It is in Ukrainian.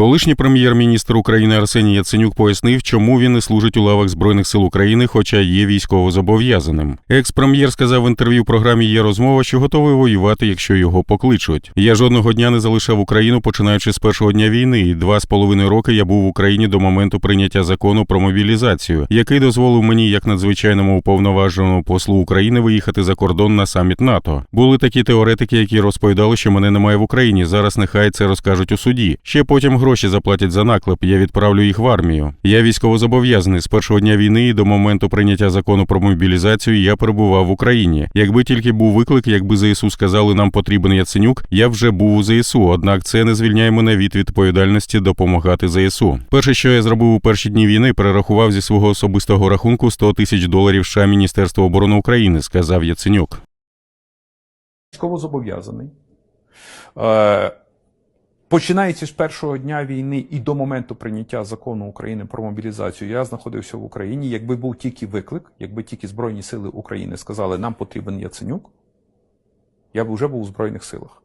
Колишній прем'єр-міністр України Арсеній Яценюк пояснив, чому він не служить у лавах збройних сил України, хоча є військовозобов'язаним. Екс-прем'єр сказав в інтерв'ю програмі Є розмова, що готовий воювати, якщо його покличуть. Я жодного дня не залишав Україну, починаючи з першого дня війни. І два з половиною роки я був в Україні до моменту прийняття закону про мобілізацію, який дозволив мені, як надзвичайному уповноваженому послу України, виїхати за кордон на саміт НАТО. Були такі теоретики, які розповідали, що мене немає в Україні. Зараз нехай це розкажуть у суді. Ще потім гроші заплатять за наклеп. Я відправлю їх в армію. Я військовозобов'язаний з першого дня війни і до моменту прийняття закону про мобілізацію я перебував в Україні. Якби тільки був виклик, якби ЗСУ сказали, нам потрібен Яценюк, я вже був у ЗСУ. Однак це не звільняє мене від відповідальності допомагати ЗСУ. Перше, що я зробив у перші дні війни, перерахував зі свого особистого рахунку 100 тисяч доларів США Міністерства оборони України, сказав Яценюк. військовозобов'язаний. Е, Починаючи з першого дня війни і до моменту прийняття закону України про мобілізацію, я знаходився в Україні. Якби був тільки виклик, якби тільки Збройні Сили України сказали, нам потрібен Яценюк, я б вже був у Збройних силах.